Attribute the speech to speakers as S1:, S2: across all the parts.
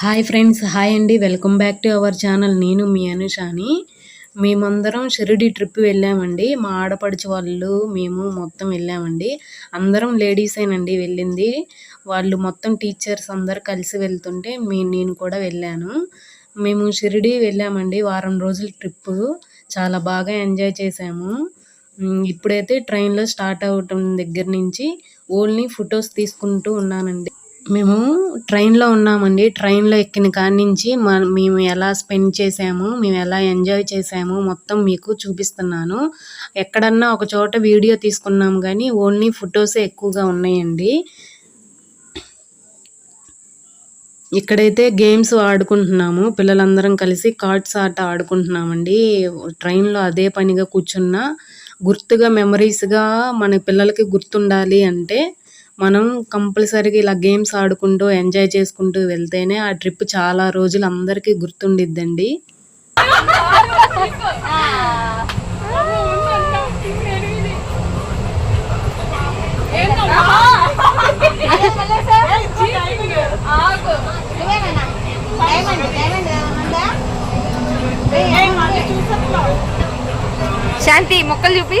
S1: Hi friends hi అండి. Welcome back to our channel. నేను మీ అనుషాని. మేమందరం షిరిడి ట్రిప్ వెళ్ళామండి. మా ఆడపడుచు వాళ్ళు మేము మొత్తం వెళ్ళామండి. అందరం లేడీసేనండి వెళ్ళింది. వాళ్ళు మొత్తం టీచర్స్ అందరు కలిసి వెళ్తుంటే మీ నేను కూడా వెళ్ళాను. మేము షిరిడి వెళ్ళామండి. వారం రోజుల ట్రిప్పు. చాలా బాగా ఎంజాయ్ చేసాము ఇప్పుడైతే ట్రైన్లో స్టార్ట్ అవటం దగ్గర నుంచి ఓన్లీ ఫొటోస్ తీసుకుంటూ ఉన్నానండి. మేము ట్రైన్లో ఉన్నామండి. ట్రైన్లో ఎక్కిన కాడి నుంచి మ మేము ఎలా స్పెండ్ చేసాము మేము ఎలా ఎంజాయ్ చేసాము మొత్తం మీకు చూపిస్తున్నాను. ఎక్కడన్నా ఒక చోట వీడియో తీసుకున్నాం కానీ ఓన్లీ ఫొటోసే ఎక్కువగా ఉన్నాయండి. ఇక్కడైతే గేమ్స్ ఆడుకుంటున్నాము. పిల్లలందరం కలిసి కార్డ్స్ ఆట ఆడుకుంటున్నామండి. ట్రైన్లో అదే పనిగా కూర్చున్నా గుర్తుగా మెమరీస్గా మన పిల్లలకి గుర్తుండాలి అంటే మనం కంపల్సరీగా ఇలా గేమ్స్ ఆడుకుంటూ ఎంజాయ్ చేసుకుంటూ వెళ్తేనే ఆ ట్రిప్ చాలా రోజులు అందరికీ గుర్తుండిద్దండి.
S2: శాంతి మొక్కలు చూపి.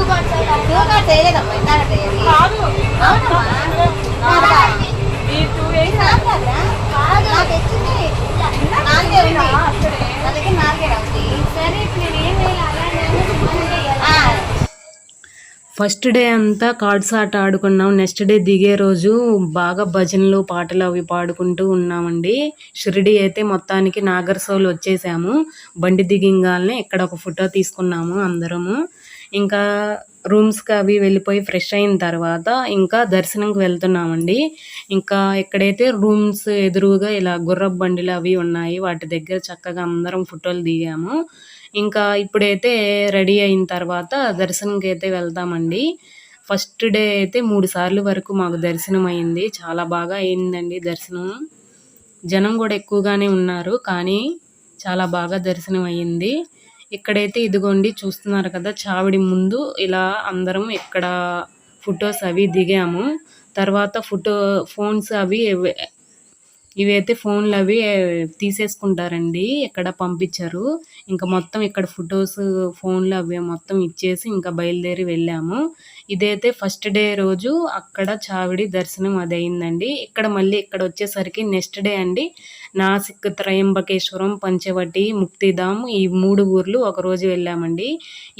S1: ఫస్ట్ డే అంతా కార్డ్స్ ఆట ఆడుకున్నాం. నెక్స్ట్ డే దిగే రోజు బాగా భజనలు పాటలు అవి పాడుకుంటూ ఉన్నామండి. షిరిడి అయితే మొత్తానికి నాగర్సోలు వచ్చేసాము. బండి దిగింగానే ఇక్కడ ఒక ఫోటో తీసుకున్నాము అందరము. ఇంకా రూమ్స్కి అవి వెళ్ళిపోయి ఫ్రెష్ అయిన తర్వాత ఇంకా దర్శనంకి వెళ్తున్నామండి. ఇంకా ఎక్కడైతే రూమ్స్ ఎదురుగా ఇలా గుర్రపు బండిలు అవి ఉన్నాయి వాటి దగ్గర చక్కగా అందరం ఫోటోలు దిగాము. ఇంకా ఇప్పుడైతే రెడీ అయిన తర్వాత దర్శనంకి అయితే వెళ్తామండి ఫస్ట్ డే అయితే మూడు సార్లు వరకు మాకు దర్శనం అయింది. చాలా బాగా అయిందండి దర్శనం. జనం కూడా ఎక్కువగానే ఉన్నారు కానీ చాలా బాగా దర్శనం అయ్యింది. ఇక్కడైతే ఇదిగోండి చూస్తున్నారు కదా చావిడి ముందు ఇలా అందరం ఇక్కడ ఫొటోస్ అవి దిగాము. తర్వాత ఫోటో ఫోన్స్ అవి ఇవైతే ఫోన్లు అవి తీసేసుకుంటారండి. ఇక్కడ పంపించారు. ఇంకా మొత్తం ఇక్కడ ఫొటోస్ ఫోన్లు అవి మొత్తం ఇచ్చేసి ఇంకా బయలుదేరి వెళ్ళాము. ఇదైతే ఫస్ట్ డే రోజు అక్కడ చావిడి దర్శనం అది అయిందండి ఇక్కడ మళ్ళీ ఇక్కడ వచ్చేసరికి నెక్స్ట్ డే అండి. నాసిక్ త్రయంబకేశ్వరం పంచవటి ముక్తిధామ్ ఈ మూడు ఊర్లు ఒకరోజు వెళ్ళామండి.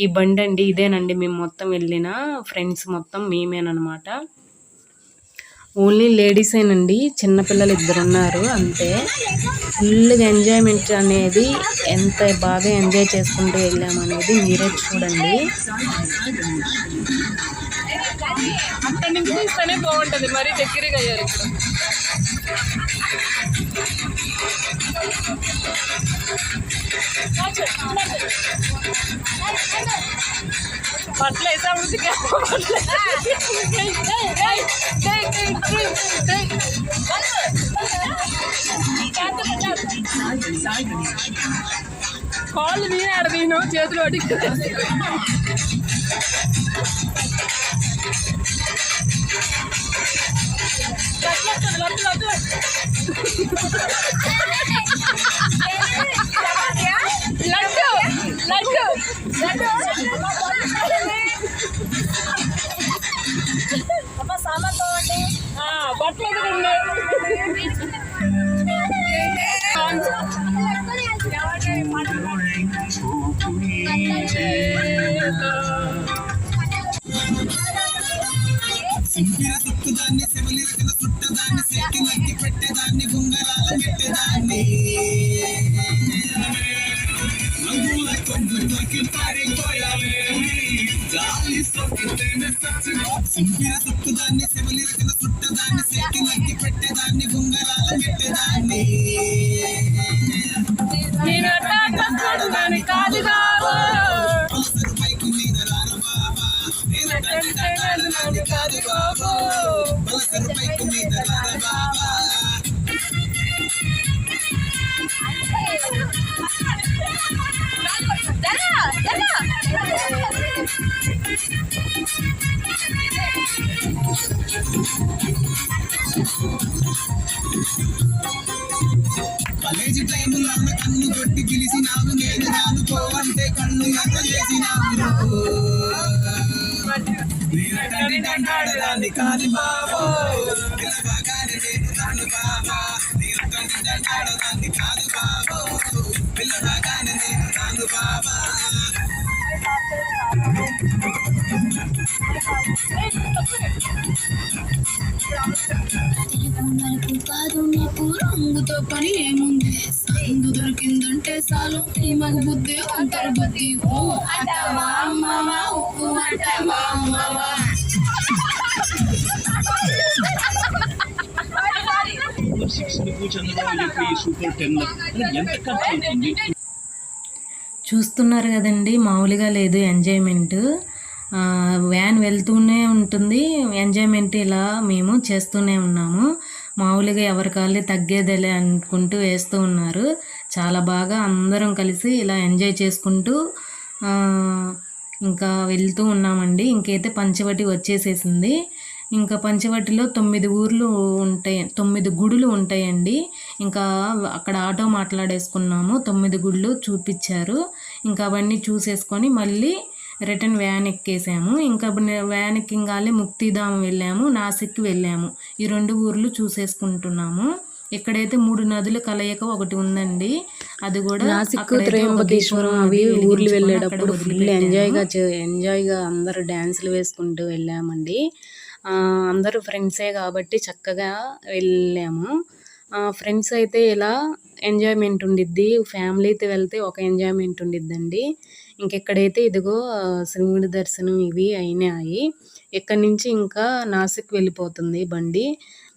S1: ఈ బండి అండి ఇదేనండి మేము మొత్తం వెళ్ళిన ఫ్రెండ్స్ మొత్తం మేమేనమాట ఓన్లీ లేడీసేనండి చిన్నపిల్లలు ఇద్దరు ఉన్నారు అంతే. ఫుల్గా ఎంజాయ్మెంట్ అనేది ఎంత బాగా ఎంజాయ్ చేసుకుంటూ వెళ్ళామనేది మీరే చూడండి.
S3: అక్కడి నుంచి తీస్తేనే బాగుంటుంది మరీ దగ్గరగా అయ్యారు ఇక్కడ. బట్టలు వేసా ఉతికా కాళ్ళు నేను ఆడ నేను చేతులు అడిగి లడ్డు బట్టలు నేను
S4: కాలేజీ నన్న కన్ను కొట్టి పిలిచినావు నేను రానుకోవంటే కన్ను ఎంత చేసినావు? తండ్రి కాదు బాబో. పిల్లవాగానే నేను బాబా కాదు బాబో బాబా.
S5: కాదు నాకు రంగుతో పని ఏముంది సందు దొరికిందంటే చాలు ఈ మగ బుద్ధి అంతర్ బుద్ధి ఓ అంటావా ఉప్పు
S6: సిక్స్ చంద్రబాబు చెప్పి సూపర్ టెన్ ఎంత ఖర్చు అవుతుంది
S7: చూస్తున్నారు కదండి మామూలుగా లేదు ఎంజాయ్మెంట్ వ్యాన్ వెళ్తూనే ఉంటుంది. ఎంజాయ్మెంట్ ఇలా మేము చేస్తూనే ఉన్నాము. మామూలుగా ఎవరి కాళ్ళు తగ్గేదేలే అనుకుంటూ వేస్తూ ఉన్నారు. చాలా బాగా అందరం కలిసి ఇలా ఎంజాయ్ చేసుకుంటూ ఇంకా వెళ్తూ ఉన్నామండి. ఇంకైతే పంచవటి వచ్చేసేసింది. ఇంకా పంచవటిలో తొమ్మిది ఊర్లు ఉంటాయి తొమ్మిది గుడులు ఉంటాయండి. ఇంకా అక్కడ ఆటో మాట్లాడేసుకున్నాము. తొమ్మిది గుళ్ళు చూపించారు. ఇంకా అవన్నీ చూసేసుకొని మళ్ళీ రిటర్న్ వ్యాన్ ఎక్కేసాము. ఇంకా వ్యాన్ ఎక్కింగాలి ముక్తిధామ్ వెళ్ళాము. నాసిక్ వెళ్ళాము. ఈ రెండు ఊర్లు చూసేసుకుంటున్నాము. ఇక్కడైతే మూడు నదుల కలయిక ఒకటి ఉందండి. అది కూడా
S1: నాసిక్ త్రయంబకేశ్వరం అవి ఊర్లు వెళ్ళేటప్పుడు ఫుల్. ఎంజాయ్గా ఎంజాయ్గా అందరూ డ్యాన్సులు వేసుకుంటూ వెళ్ళామండి. అందరూ ఫ్రెండ్సే కాబట్టి చక్కగా వెళ్ళాము. ఫ్రెండ్స్ అయితే ఇలా ఎంజాయ్మెంట్ ఉండిద్ది. ఫ్యామిలీతో వెళ్తే ఒక ఎంజాయ్మెంట్ ఉండిద్దండి. ఇంకెక్కడైతే ఇదిగో శివుడి దర్శనం ఇవి అయినాయి. ఇక్కడి నుంచి ఇంకా నాసిక్ వెళ్ళిపోతుంది బండి.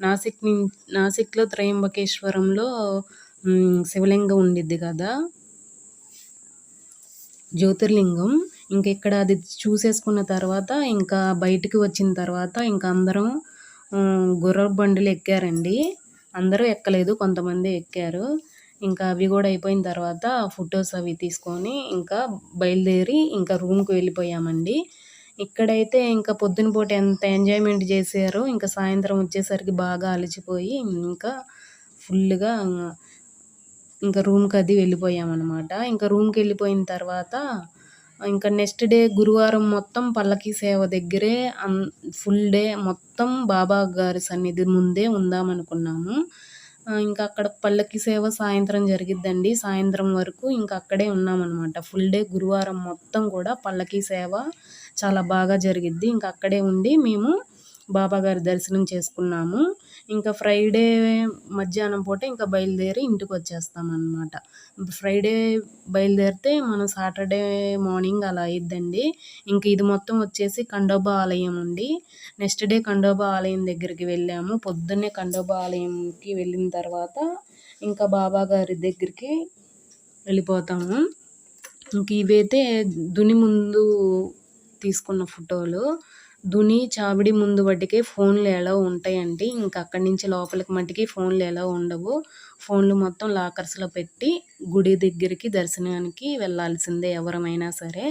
S1: నాసిక్ నాసిక్లో త్రయంబకేశ్వరంలో శివలింగం ఉండిద్ది కదా. జ్యోతిర్లింగం. ఇంకెక్కడ అది చూసేసుకున్న తర్వాత ఇంకా బయటికి వచ్చిన తర్వాత ఇంకా అందరం గుర్ర బండిలు బండులు ఎక్కారండి. అందరూ ఎక్కలేదు కొంతమంది ఎక్కారు. ఇంకా అవి కూడా అయిపోయిన తర్వాత ఫొటోస్ అవి తీసుకొని ఇంకా బయలుదేరి ఇంకా రూమ్కి వెళ్ళిపోయామండి. ఇక్కడైతే ఇంకా పొద్దున పూట ఎంత ఎంజాయ్మెంట్ చేశారో ఇంకా సాయంత్రం వచ్చేసరికి బాగా అలసిపోయి ఇంకా ఫుల్గా ఇంకా రూమ్కి అది వెళ్ళిపోయామన్నమాట. ఇంకా రూమ్కి వెళ్ళిపోయిన తర్వాత ఇంకా నెక్స్ట్ డే గురువారం మొత్తం పల్లకి సేవ దగ్గరే అన్ ఫుల్ డే మొత్తం బాబా గారి సన్నిధి ముందే ఉందామనుకున్నాము ఇంకా అక్కడ పల్లకి సేవ సాయంత్రం జరిగిద్దండి. సాయంత్రం వరకు ఇంకా అక్కడే ఉన్నామన్నమాట ఫుల్ డే గురువారం మొత్తం కూడా పల్లకి సేవ చాలా బాగా జరిగిద్ది. ఇంకా అక్కడే ఉండి మేము బాబాగారి దర్శనం చేసుకున్నాము. ఇంకా ఫ్రైడే మధ్యాహ్నం పూట ఇంకా బయలుదేరి ఇంటికి వచ్చేస్తాం అన్నమాట ఫ్రైడే బయలుదేరితే మనం సాటర్డే మార్నింగ్ అలా అయిద్దండి. ఇంక ఇది మొత్తం వచ్చేసి కండోబ ఆలయం అండి. నెక్స్ట్ డే కండోబా ఆలయం దగ్గరికి వెళ్ళాము. పొద్దున్నే ఖండోబా ఆలయంకి వెళ్ళిన తర్వాత ఇంకా బాబాగారి దగ్గరికి వెళ్ళిపోతాము. ఇంక ఇవైతే దుని ముందు తీసుకున్న ఫోటోలు. దుని చావిడి ముందు మట్టుకే ఫోన్లు ఎలా ఉంటాయండి ఇంకా అక్కడి నుంచి లోపలికి మట్టుకి ఫోన్లు ఎలా ఉండవు. ఫోన్లు మొత్తం లాకర్స్లో పెట్టి గుడి దగ్గరికి దర్శనానికి వెళ్ళాల్సిందే ఎవరమైనా సరే.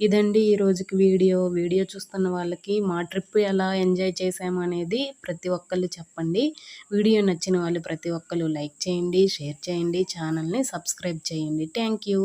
S1: ఇదండి ఈ రోజుకి వీడియో. వీడియో చూస్తున్న వాళ్ళకి మా ట్రిప్ ఎలా ఎంజాయ్ చేసాము అనేది ప్రతి ఒక్కళ్ళు చెప్పండి. వీడియో నచ్చిన వాళ్ళు ప్రతి ఒక్కరు లైక్ చేయండి షేర్ చేయండి ఛానల్ని సబ్స్క్రైబ్ చేయండి. Thank you.